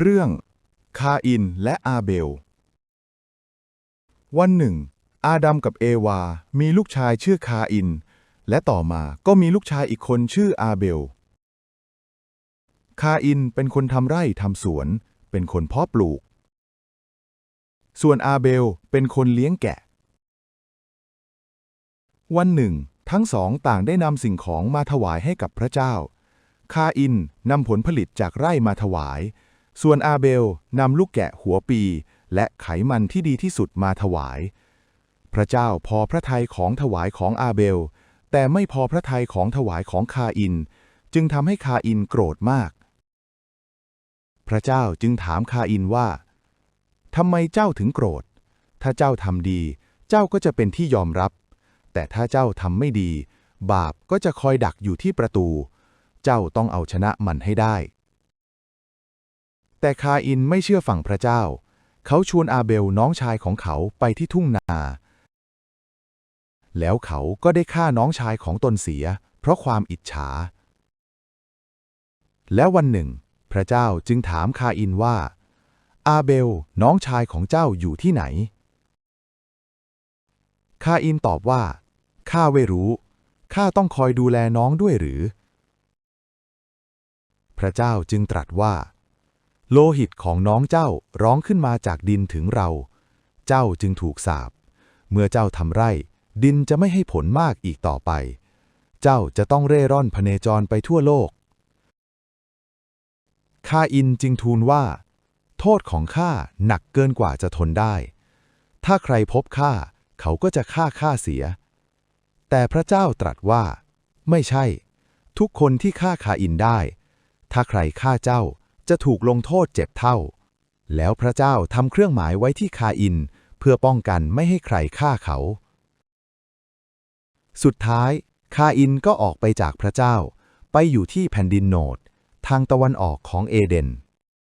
เรื่อง คาอินและอาเบล วันหนึ่ง อาดัมกับเอวา มีลูกชายชื่อคาอิน และต่อมาก็มีลูกชายอีกคนชื่ออาเบล คาอินเป็นคนทำไร่ทำสวน เป็นคนเพาะปลูก ส่วนอาเบลเป็นคนเลี้ยงแกะ วันหนึ่ง ทั้งสองต่างได้นำสิ่งของมาถวายให้กับพระเจ้า คาอินนำผลผลิตจากไร่มาถวาย ส่วนอาเบลนำลูกแกะหัวปี และไขมันที่ดีที่สุดมาถวาย พระเจ้าพอพระทัยของถวายของอาเบล แต่ไม่พอพระทัยของถวายของคาอิน จึงทำให้คาอินโกรธมาก พระเจ้าจึงถามคาอินว่าทำไมเจ้าถึงโกรธ ถ้าเจ้าทำดี เจ้าก็จะเป็นที่ยอมรับ แต่ถ้าเจ้าทำไม่ดี บาปก็จะคอยดักอยู่ที่ประตู เจ้าต้องเอาชนะมันให้ได้ แต่คาอินไม่เชื่อฟังพระเจ้า เขาชวนอาเบลน้องชายของเขาไปที่ทุ่งนา แล้วเขาก็ได้ฆ่าน้องชายของตนเสีย เพราะความอิจฉา แล้ววันหนึ่ง พระเจ้าจึงถามคาอินว่า อาเบลน้องชายของเจ้าอยู่ที่ไหน คาอินตอบว่าข้าไม่รู้ ข้าต้องคอยดูแลน้องด้วยหรือ พระเจ้าจึงตรัสว่า โลหิตของน้องเจ้าร้องขึ้นมาจากดินถึงเรา เจ้าจึงถูกสาปเมื่อเจ้าทำไร่ ดินจะไม่ให้ผลมากอีกต่อไป เจ้าจะต้องเร่ร่อนพเนจรไปทั่วโลก คาอินจึงทูลว่า โทษของข้าหนักเกินกว่าจะทนได้ ถ้าใครพบข้าเขาก็จะฆ่าข้าเสีย แต่พระเจ้าตรัสว่า ไม่ใช่ ทุกคนที่ฆ่าคาอินได้ ถ้าใครฆ่าเจ้า จะถูกลงโทษเจ็บเท่า แล้วพระเจ้าทำเครื่องหมายไว้ที่คาอิน เพื่อป้องกันไม่ให้ใครฆ่าเขา สุดท้าย คาอินก็ออกไปจากพระเจ้า ไปอยู่ที่แผ่นดินโนด ทางตะวันออกของเอเดน